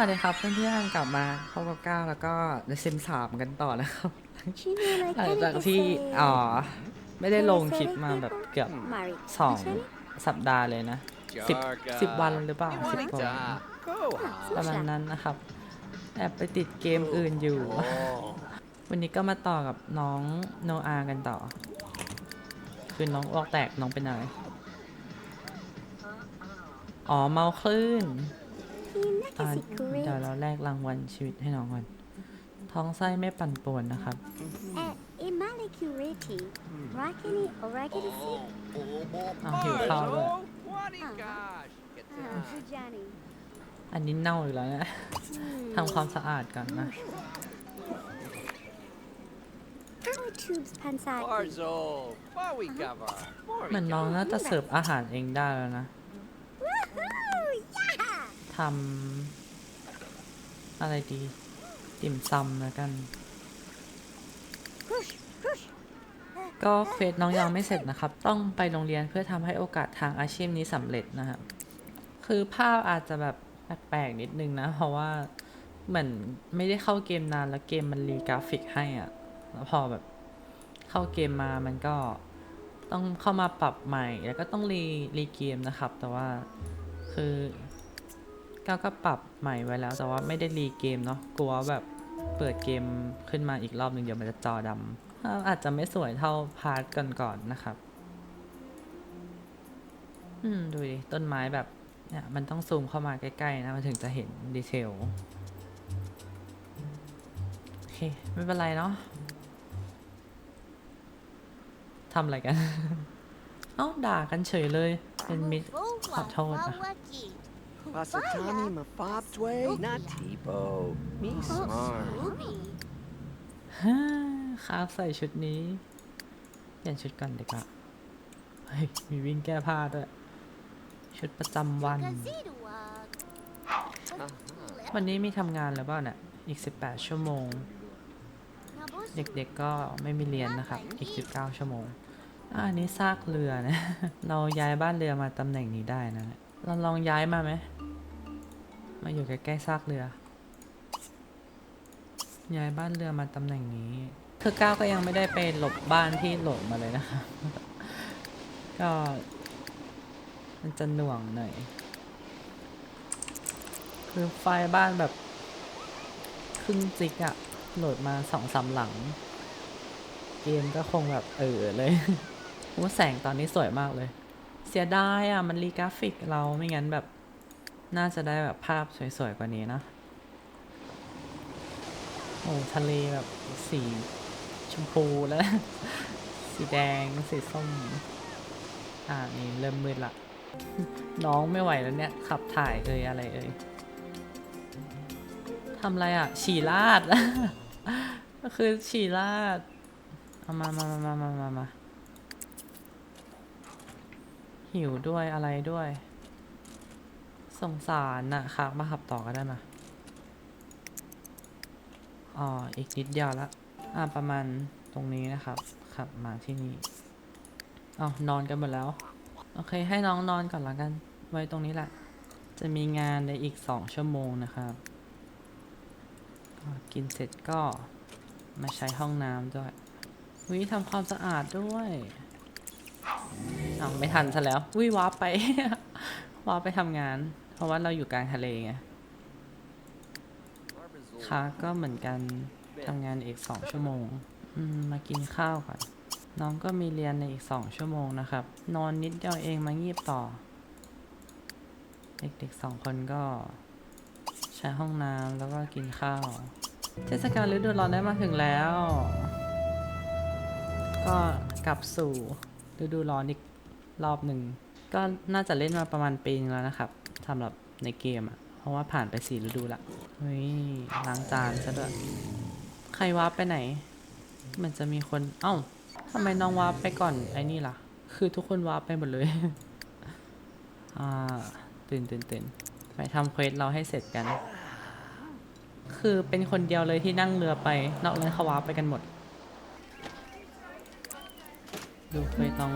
วัสดีครับเพื่อนๆกลับมาพบกับก้าวแล้วก็ในซิมสามกันต่อนะครับหลังจากที่อ๋อไม่ได้ลงคลิปมาแบบเกือบสองสัปดาห์เลยนะสิบสิบวันหรือเปล่าสิบกว่าวันประมาณนั้นนะครับ แอบไปติดเกมอื่นอยู่ วันนี้ก็มาต่อกับน้องโนอากันต่อ คือน้องออกแตกน้องเป็นอะไรอ๋อเมาคลื่น อ่าเดี๋ยวเราแลกรางวัลชีวิตให้น้องก่อน ท้องไส้ไม่ปั่นป่วนนะครับ Immaculate, Rakini or Rakini Si, เอาหิวข้าวด้วย Ah, Fujani. อันนี้เน่าอีกแล้วนะ ทำความสะอาดก่อนนะ Our tubes pansaki. Barzo, Bawigava, เหมือนน้องน่าจะเสิร์ฟอาหารเองได้แล้วนะ Woohoo! Yeah! ทำอะไรดี ติ่มซำแล้วกัน ก็เควสน้องยังไม่เสร็จนะครับ ต้องไปโรงเรียนเพื่อทำให้โอกาสทางอาชีพนี้สำเร็จนะครับ คือภาพอาจจะแบบแปลกๆนิดนึงนะ เพราะว่าเหมือนไม่ได้เข้าเกมนานแล้วเกมมันรีกราฟิกให้อะแล้วพอแบบเข้าเกมมามันก็ต้องเข้ามาปรับใหม่ แล้วก็ต้องรีรีเกมนะครับ แต่ว่าคือ ก้าก็ปรับใหม่ไว้แล้ว แต่ว่าไม่ได้รีเกมเนาะกลัวแบบเปิดเกมขึ้นมาอีกรอบหนึ่งเดี๋ยวมันจะจอดำอาจจะไม่สวยเท่าพาร์ทก่อนๆนะครับ อืม ดูดิต้นไม้แบบเนี่ยมันต้องซูมเข้ามาใกล้ๆนะ มันถึงจะเห็นดีเทลโอเค ไม่เป็นไรเนาะทำอะไรกัน เอ้าด่ากันเฉยเลย เป็นมิตรขอโทษนะ Pasatani Mafabtwe, not Tipo, me smart. ฮ่าครับใส่ชุดนี้ เปลี่ยนชุดก่อนดีกว่าเฮ้ย มีวิ่งแก้ผ้าด้วย ชุดประจำวัน วันนี้มีทำงานหรือเปล่าเนี่ยอีก 18 ชั่วโมง เด็กๆก็ไม่มีเรียนนะครับ อีก 19 ชั่วโมงอะอันนี้ซากเรือนะ เราย้ายบ้านเรือมาตำแหน่งนี้ได้นะเนี่ย เราลองย้ายมาไหม มาอยู่ใกล้ๆซากเรือ ย้ายบ้านเรือมาตำแหน่งนี้ คือก้าวก็ยังไม่ได้ไปหลบบ้านที่โหลดมาเลยนะคะ ก็ มันจะหน่วงหน่อย คือไฟล์บ้านแบบ ครึ่งจิกอะโหลดมาสองสามหลัง เกมก็คงแบบเออเลยว่าแสงตอนนี้สวยมากเลย เสียดายอะ มันรีกราฟิกเราไม่งั้นแบบ น่าจะได้แบบภาพสวยๆกว่านี้นะ โอ้ทะเลแบบสีชมพูแล้ว สีแดง สีส้ม อ่านี่เริ่มมืดละ น้องไม่ไหวแล้วเนี่ย ขับถ่ายเอ่ยอะไรเอ่ยทำอะไรอะ ฉี่ลาด ก็คือฉี่ลาด เอามามามามามามามา หิวด้วยอะไรด้วย สงสารน่ะครับมาขับต่อก็ได้มาอ๋ออีกนิดเดียวละอ่าประมาณตรงนี้นะครับขับมาที่นี่อ๋อนอนกันหมดแล้ว โอเค ให้น้องนอนก่อนละกัน ไว้ตรงนี้แหละ จะมีงานในอีกสองชั่วโมงนะครับก็กินเสร็จก็มาใช้ห้องน้ำด้วยวิทำความสะอาดด้วย เอาไม่ทันซะแล้ววิวาร์ปไป วาร์ปไปทำงาน เพราะว่าเราอยู่กลางทะเลไงค่ะก็เหมือนกันทำงานอีกสองชั่วโมงอมมากินข้าวก่อน น้องก็มีเรียนในอีกสองชั่วโมงนะครับ นอนนิดเดียวเองมางีบต่อ เด็กๆสองคนก็ ใช้ห้องน้ำแล้วก็กินข้าว เทศกาลฤดูร้อนได้มาถึงแล้ว ก็กลับสู่ฤดูร้อนอีก รอบหนึ่ง ก็น่าจะเล่นมาประมาณปีนึงแล้วนะครับสำหรับในเกมอะเพราะว่าผ่านไปสี่ฤดูละเฮ้ยล้างจานซะด้วยใครวาร์ปไปไหน มันจะมีคนเอ้าทำไมน้องวาร์ปไปก่อนไอ้นี่ล่ะ คือทุกคนวาร์ปไปหมดเลย อ่าตื่นตื่นตื่นไปทำเควสเราให้เสร็จกัน คือเป็นคนเดียวเลยที่นั่งเรือไป นอกนั้นเขาวาร์ปไปกันหมด ดูเควสน้อง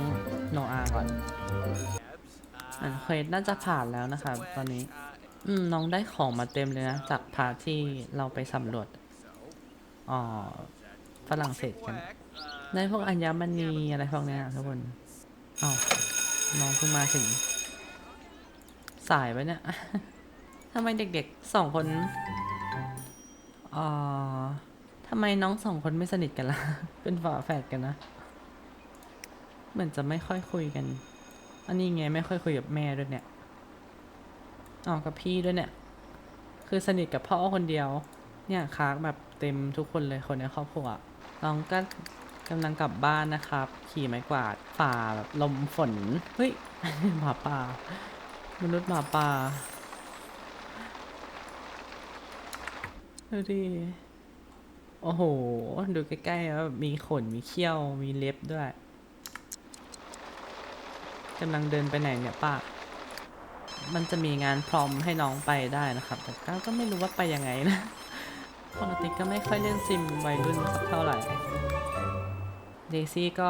โนอาก่อนอันเควสน่าจะผ่านแล้วนะครับตอนนี้ อืมน้องได้ของมาเต็มเลยนะ จากพาที่เราไปสำรวจอ๋อฝรั่งเศสกัน ได้พวกอัญมณีอะไรพวกนี้ยทุกคนอ้าวน้องเพิ่งมาถึง สายไปเนี่ยทำไมเด็กๆสองคนอ่าทำไมน้องสองคนไม่สนิทกันล่ะ เป็นฝาแฝดกันนะ เหมือนจะไม่ค่อยคุยกัน อันนี้ไงไม่ค่อยคุยกับแม่ด้วยเนี่ยอ๋อกับพี่ด้วยเนี่ย คือสนิทกับพ่อคนเดียว เนี่ยค้างแบบเต็มทุกคนเลยคนในครอบครัวน้องก็กำลังกลับบ้านนะครับ ขี่ไม้กวาดฝ่าแบบลมฝน เฮ้ยหมาป่า มนุษย์หมาป่าดูดิโอ้โห ดูใกล้ๆแล้วมีขน มีเขี้ยว มีเล็บด้วย กำลังเดินไปไหนเนี่ยป้า มันจะมีงานพร้อมให้น้องไปได้นะครับ แต่ก้าวก็ไม่รู้ว่าไปยังไงนะ ปกติก็ไม่ค่อยเล่นซิมวัยรุ่นสักเท่าไหร่ เดซี่ก็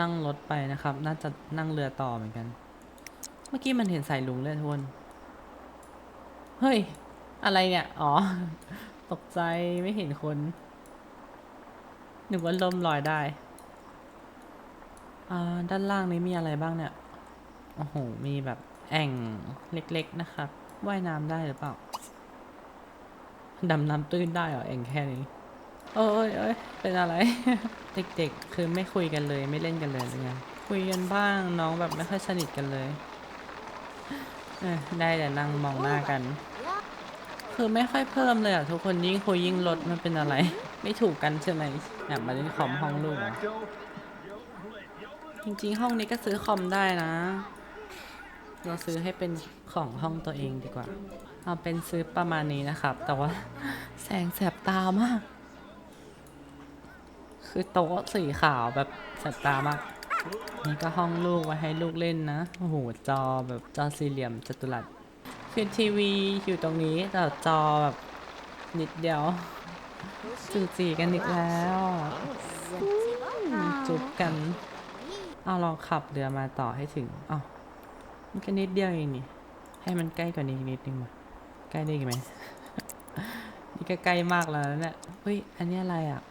นั่งรถไปนะครับ น่าจะนั่งเรือต่อเหมือนกัน เมื่อกี้มันเห็นสายลุงเลยทุกคน เฮ้ย อะไรเนี่ย อ๋อ ตกใจไม่เห็นคนนึกว่าลมลอยได้ อ่า ด้านล่างนี้มีอะไรบ้างเนี่ย โอ้โห มีแบบแอ่งเล็ก ๆ นะครับ ว่ายน้ำได้หรือเปล่า ดำน้ำตื้นได้เหรอ แอ่งแค่นี้โอ้ยเอ้ยเป็นอะไร เด็กๆ คือไม่คุยกันเลย ไม่เล่นกันเลยหรือไงคุยกันบ้าง น้องแบบไม่ค่อยสนิทกันเลยเออได้แต่นั่งมองหน้ากัน คือไม่ค่อยเพิ่มเลยอะทุกคนยิ่งคุยยิ่งลดมันเป็นอะไร ไม่ถูกกันใช่ไหมอยากมาเล่นคอมห้องลูกจริงๆห้องนี้ก็ซื้อคอมได้นะ เราซื้อให้เป็นของห้องตัวเองดีกว่า เอาเป็นซื้อประมาณนี้นะครับ แต่ว่าแสงแสบตามาก คือโต๊ะสีขาวแบบแสบตามาก นี่ก็ห้องลูกไว้ให้ลูกเล่นนะ โอ้โห จอแบบจอสี่เหลี่ยมจัตุรัส คือทีวีอยู่ตรงนี้แต่จอแบบนิดเดียวจูจีกันอีกแล้วอืมจุบกัน เอาลองขับเรือมาต่อให้ถึงอ้าว มันก็นิดเดียวเองนี่ ให้มันใกล้กว่านี้นิดนึงมาใกล้ได้อีกไหม นี่ก็ใกล้มากแล้วนะเนี่ยเฮ้ย อันนี้อะไรอะ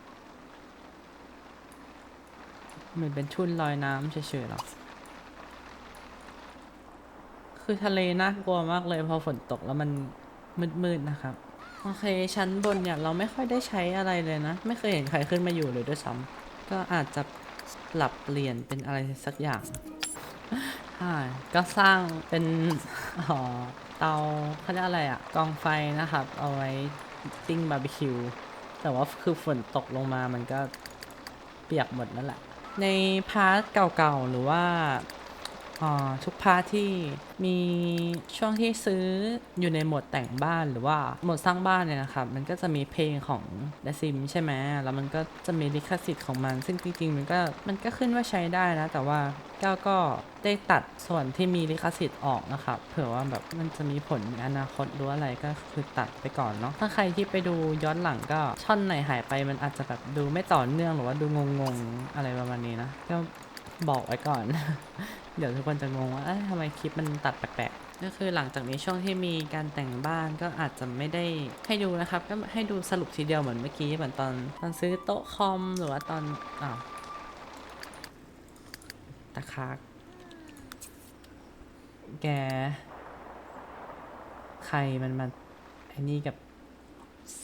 เหมือนเป็นทุ่นลอยน้ำเฉยๆหรอ คือทะเลน่ากลัวมากเลยพอฝนตกแล้วมันมืดๆนะครับ โอเค ชั้นบนเนี่ย เราไม่ค่อยได้ใช้อะไรเลยนะ ไม่เคยเห็นใครขึ้นมาอยู่เลยด้วยซ้ำก็อาจจะปรับเปลี่ยนเป็นอะไรสักอย่าง ช่ ก็สร้างเป็นอ๋อเตาเขาเรียกอะไรอะกองไฟนะครับ เอาไว้ติ้งบาร์บีคิว แต่ว่าคือฝนตกลงมามันก็เปียกหมดนั่นแหละ ในพาร์ทเก่าๆ หรือว่า ทุกพาร์ทที่มีช่วงที่ซื้ออยู่ในโหมดแต่งบ้านหรือว่าโหมดสร้างบ้านเนี่ยนะครับ มันก็จะมีเพลงของ The Sim ใช่ไหมแล้วมันก็จะมีลิขสิทธิ์ของมัน ซึ่งจริงๆ มันก็มันก็ขึ้นว่าใช้ได้นะ แต่ว่าก้าวก็ได้ตัดส่วนที่มีลิขสิทธิ์ออกนะครับ เผื่อว่าแบบมันจะมีผลในอนาคตหรืออะไรก็คือตัดไปก่อนเนาะถ้าใครที่ไปดูย้อนหลังก็ช่อนไหนหายไปมันอาจจะแบบดูไม่ต่อเนื่องหรือว่าดูงงๆอะไรประมาณนี้นะก็บอกไว้ก่อน เดี๋ยวทุกคนจะงงว่าทำไมคลิปมันตัดแปลกๆ ก็คือหลังจากนี้ช่วงที่มีการแต่งบ้านก็อาจจะไม่ได้ให้ดูนะครับ ก็ให้ดูสรุปทีเดียวเหมือนเมื่อกี้เหมือนตอนตอนซื้อโต๊ะคอมหรือว่าตอนอ้าวตะคากแก ใครมันมาไอ้นี่กับ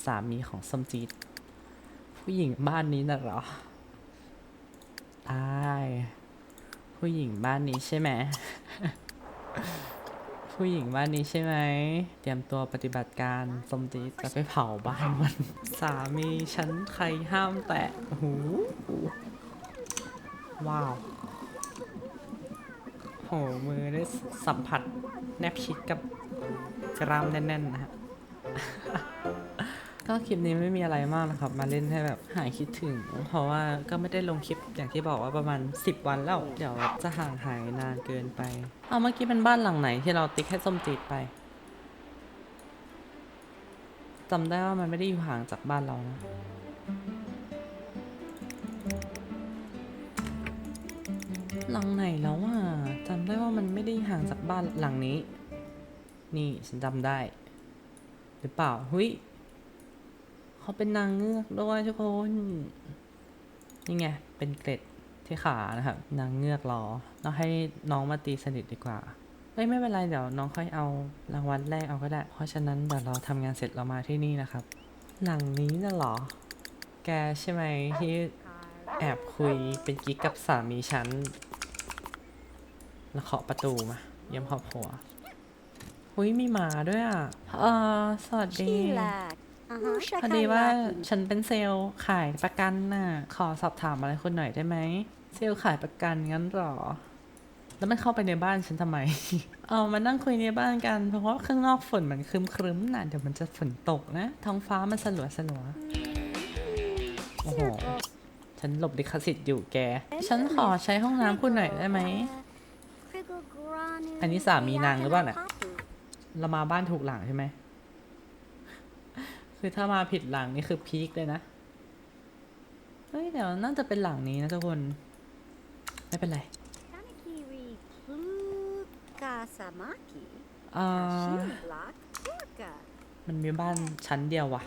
สามีของสมจีดผู้หญิงบ้านนี้น่ะเหรอตาย ผู้หญิงบ้านนี้ใช่ไหม ผู้หญิงบ้านนี้ใช่ไหม เตรียมตัวปฏิบัติการสมจีดจะไปเผาบ้านมัน สามีฉันใครห้ามแตะโอ้โหว้าว โห มือได้สัมผัสแนบชิดกับกรามแน่นๆนะฮะก็คลิปนี้ไม่มีอะไรมากนะครับ มาเล่นให้แบบหายคิดถึง เพราะว่าก็ไม่ได้ลงคลิป อย่างที่บอกว่าประมาณ 10 วันแล้ว เดี๋ยวจะห่างหายนานเกินไป เอาเมื่อกี้เป็นบ้านหลังไหนที่เราติ๊กให้ส้มจีดไปจำได้ว่ามันไม่ได้อยู่ห่างจากบ้านเรานะหลังไหนแล้วอะจำได้ว่ามันไม่ได้ห่างจากบ้านหลังนี้ นี่ฉันจำได้ หรือเปล่า หุยเขาเป็นนางเงือกด้วยทุกคน นี่ไง เป็นเกล็ดที่ขานะครับ นางเงือกรอเราให้น้องมาตีสนิทดีกว่าเฮ้ยไม่เป็นไรเดี๋ยวน้องค่อยเอารางวัลแรกเอาก็ได้ เพราะฉะนั้นเดี๋ยวเราทำงานเสร็จเรามาที่นี่นะครับ หลังนี้น่ะเหรอ แกใช่ไหมที่แอบคุยเป็นกิ๊กกับสามีฉัน แล้วเคาะประตูมาเยี่ยมครอบครัว หุ้ยมีหมาด้วยอะ เออสวัสดี พอดีว่าฉันเป็นเซลล์ขายประกันน่ะ ขอสอบถามอะไรคุณหน่อยได้ไหม เซลล์ขายประกันงั้นเหรอ แล้วมันเข้าไปในบ้านฉันทำไม เอามานั่งคุยในบ้านกัน เพราะว่าข้างนอกฝนมันครึ้มๆน่ะเดี๋ยวมันจะฝนตกนะ ท้องฟ้ามันสลัวสลัวๆโอ้โห ฉันหลบลิขสิทธิ์อยู่แก ฉันขอใช้ห้องน้ำคุณหน่อยได้ไหม อันนี้สามีนางหรือเปล่าเนี่ยเรามาบ้านถูกหลังใช่ไหม คือถ้ามาผิดหลังนี่คือพีคเลยนะ เฮ้ยเดี๋ยวน่าจะเป็นหลังนี้นะทุกคน ไม่เป็นไร Kanakiri Plukasamaki. อ่า Shilblock Orca. มันมีบ้านชั้นเดียววะ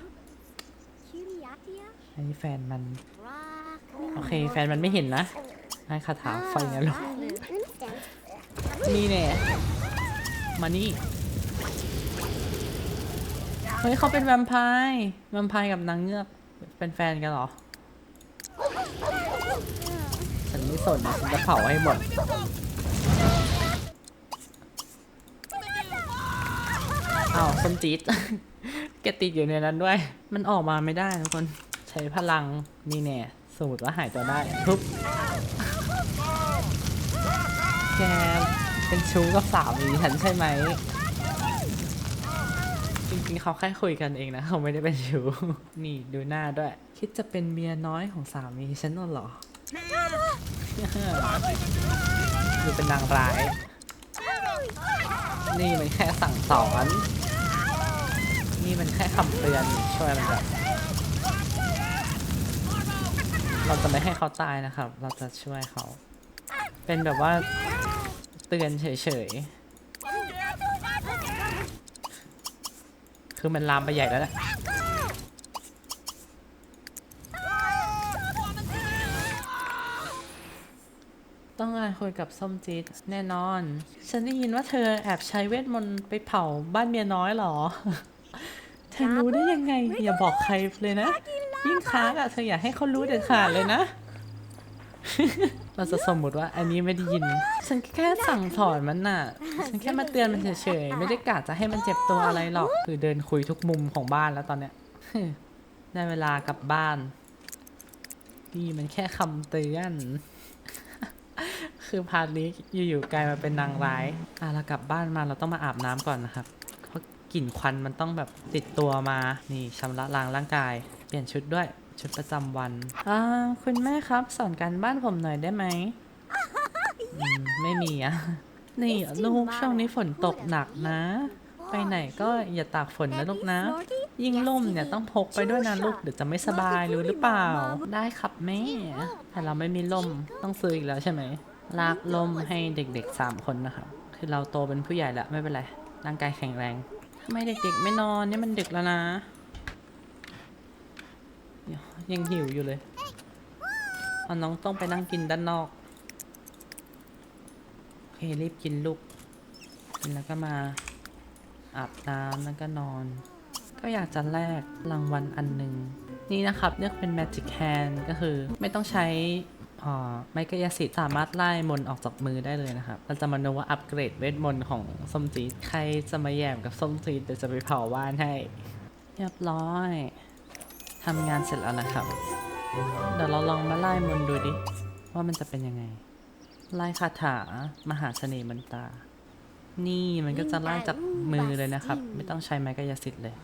Curiatia. อันนี้แฟนมัน Rock. โอเค แฟนมันไม่เห็นนะให้คาถาไฟนะลูกนี่แน่มานี่ เฮ้ยเขาเป็นแวมไพร์แวมไพร์กับนางเงือกเป็นแฟนกันเหรอ ฉันไม่สนนะฉันจะเผาให้หมด อ้าวส้มจี๊ด แกติดอยู่ในนั้นด้วย มันออกมาไม่ได้ทุกคน ใช้พลังนี่แน่สมมติว่าหายตัวได้ทุบแกเป็นชู้กับสามีฉันใช่ไหม จริงๆเขาแค่คุยกันเองนะเขาไม่ได้เป็นชู้ นี่ดูหน้าด้วย คิดจะเป็นเมียน้อยของสามีฉันน่ะเหรอ ดูเป็นนางร้าย นี่มันแค่สั่งสอน นี่มันแค่คำเตือนช่วยมันแบบเราจะไม่ให้เขาตายนะครับ เราจะช่วยเขา เป็นแบบว่าเตือนเฉยๆ คือมันลามไปใหญ่แล้วแหละต้องการคุยกับส้มจี๊ดแน่นอน ฉันได้ยินว่าเธอแอบใช้เวทมนต์ไปเผาบ้านเมียน้อยหรอ เธอรู้ได้ยังไง อย่าบอกใครเลยนะ ยิ่งค้างอะเธออย่าให้เขารู้เด็ดขาดเลยนะ เราจะสมมุติว่าอันนี้ไม่ได้ยิน ฉันแค่สั่งสอนมันน่ะ ฉันแค่มาเตือนมันเฉยๆ ไม่ได้กะจะให้มันเจ็บตัวอะไรหรอก คือเดินคุยทุกมุมของบ้านแล้วตอนเนี้ยได้เวลากลับบ้าน นี่มันแค่คำเตือน คือพาร์ทนี้อยู่ๆกลายมาเป็นนางร้าย อะเรากลับบ้านมาเราต้องมาอาบน้ำก่อนนะครับ เพราะกลิ่นควันมันต้องแบบติดตัวมา นี่ชำระล้างร่างกาย เปลี่ยนชุดด้วย ชุดประจำวันอ่าคุณแม่ครับสอนการบ้านผมหน่อยได้ไหมอืมไม่มีอะนี่ลูกช่วงนี้ฝนตกหนักนะ ไปไหนก็อย่าตากฝนนะลูกนะ ยิ่งล่มเนี่ยต้องพกไปด้วยนะลูกเดี๋ยวจะไม่สบายรู้หรือเปล่า ได้ครับแม่ แต่เราไม่มีล่มต้องซื้ออีกแล้วใช่ไหม ลากล่มให้เด็กๆสามคนนะครับ คือเราโตเป็นผู้ใหญ่แล้วไม่เป็นไร ร่างกายแข็งแรงทำไมเด็กๆไม่นอนเนี่ยมันดึกแล้วนะ ยังหิวอยู่เลยเอาน้องต้องไปนั่งกินด้านนอกโอเครีบกินลูกกินแล้วก็มาอาบน้ำแล้วก็นอน ก็อยากจะแลกรางวัลอันหนึ่งนี่นะครับเลือกเป็น Magic Hand ก็คือไม่ต้องใช้อ่าไม้กายสิทธิ์สามารถไล่มนออกจากมือได้เลยนะครับ เราจะมาดูว่าอัปเกรดเวทมนต์ของส้มจีดใครจะมาแย่มกับส้มจีดเดี๋ยวจะไปเผาบ้านให้ เรียบร้อย ทำงานเสร็จแล้วนะครับ เดี๋ยวเราลองมาไล่มนต์ดูดิ ว่ามันจะเป็นยังไง ไล่คาถามหาเสน่ห์มนตรานี่มันก็จะไล่จากมือเลยนะครับ ไม่ต้องใช้ไม้กายสิทธิ์เลย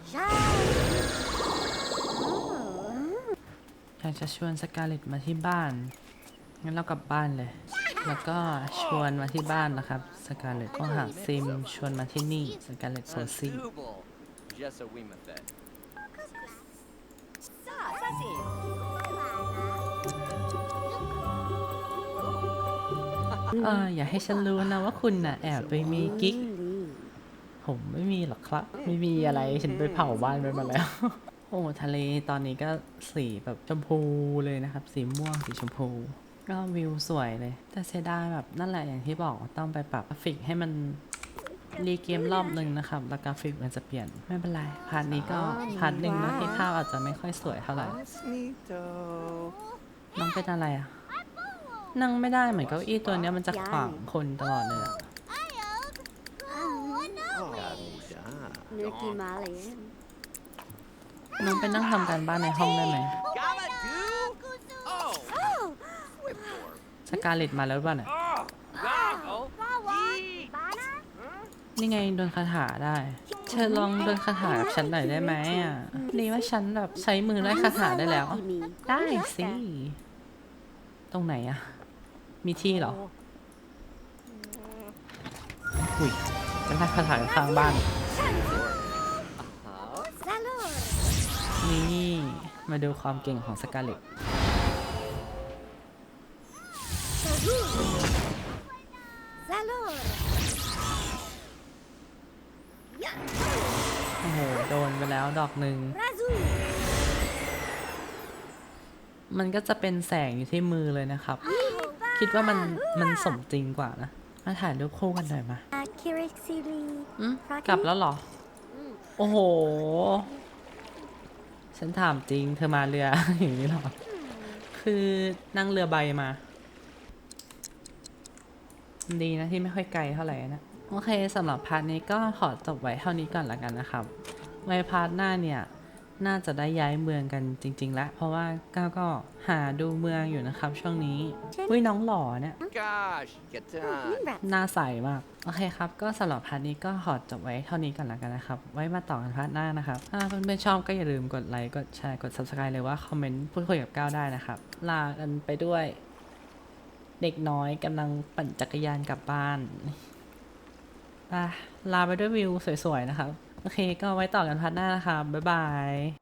อยากจะชวนสกาเลตมาที่บ้าน งั้นเรากลับบ้านเลย แล้วก็ชวนมาที่บ้านนะครับ สกาเลตก็หาซิมชวนมาที่นี่ สกาเลตโซซี่ Double. Just a Wimafet. เอออย่าให้ฉันรู้นะว่าคุณน่ะแอบไปมีกิ๊กเพผมไม่มีหรอกครับ ไม่มีอะไรฉันไปเผาบ้านไปมาแล้ว โอ้ทะเลตอนนี้ก็สีแบบชมพูเลยนะครับ สีม่วงสีชมพู ก็วิวสวยเลย แต่เสียดายแบบนั่นแหละอย่างที่บอกว่าต้องไปปรับกราฟิกให้มัน รีเกมรอบหนึ่งนะครับ แล้วกราฟิกมันจะเปลี่ยนไม่เป็นไรพาร์ทนี้ก็พาร์ทหนึ่งนะที่ภาพอาจจะไม่ค่อยสวยเท่าไหร่ Bonito. น้องเป็นอะไรอะนั่งไม่ได้เหมือนเก้าอี้ตัวเนี้ยมันจะขวางคนตลอดเลยอะ Garuda. เนื้อกีมาเลยน้องไปนั่งทำการบ้านในห้องได้ไหม Gamma do? Oh. Whipcore. สกาเลตมาแล้วหรือเปล่าเนี่ย นี่ไงโดนคาถาได้ เธอลองโดนคาถากับฉันหน่อยได้ไหมอะดีว่าฉันแบบใช้มือไล่คาถาได้แล้วกีมีได้สิ ตรงไหนอะมีที่เหรอ อุ้ยจะไล่คาถากับข้างบ้าน Uh-huh. ซาลูนี่ มาดูความเก่งของสกาเลต ดอกหนึ่งราซูมันก็จะเป็นแสงอยู่ที่มือเลยนะครับ คิดว่ามันมันสมจริงกว่านะ มาถ่ายรูปคู่กันหน่อยมาคิริกซิลีอืมกลับแล้วเหรอ โอ้โห ฉันถามจริง เธอมาเรือ อย่างนี้เหรอ คือนั่งเรือใบมาดีนะที่ไม่ค่อยไกลเท่าไหร่นะ โอเคสำหรับพาร์ทนี้ก็ขอจบไว้เท่านี้ก่อนละกันนะครับ ไว้พาร์ทหน้าเนี่ย น่าจะได้ย้ายเมืองกันจริงๆแล้วเพราะว่าก้าวก็หาดูเมืองอยู่นะครับ ช่วงนี้อุ้ยน้องหล่อเนี่ย Gosh, get ยิ done. นแบบหน้าใสมาก โอเคครับ ก็สำหรับพาร์ทนี้ก็ขอจบไว้เท่านี้ก่อนละกันนะครับ ไว้มาต่อกันพาร์ทหน้านะครับ ถ้าเพื่อนๆชอบก็อย่าลืมกดไลค์ กดแชร์ กด subscribe เลยว่าคอมเมนต์พูดคุยกับก้าวได้นะครับ ลากันไปด้วย เด็กน้อยกำลังปั่นจักรยานกลับบ้านอะลาไปด้วยวิวสวยๆนะครับ โอเค ก็ไว้ต่อกันพาร์ทหน้านะคะบบ๊ายบาย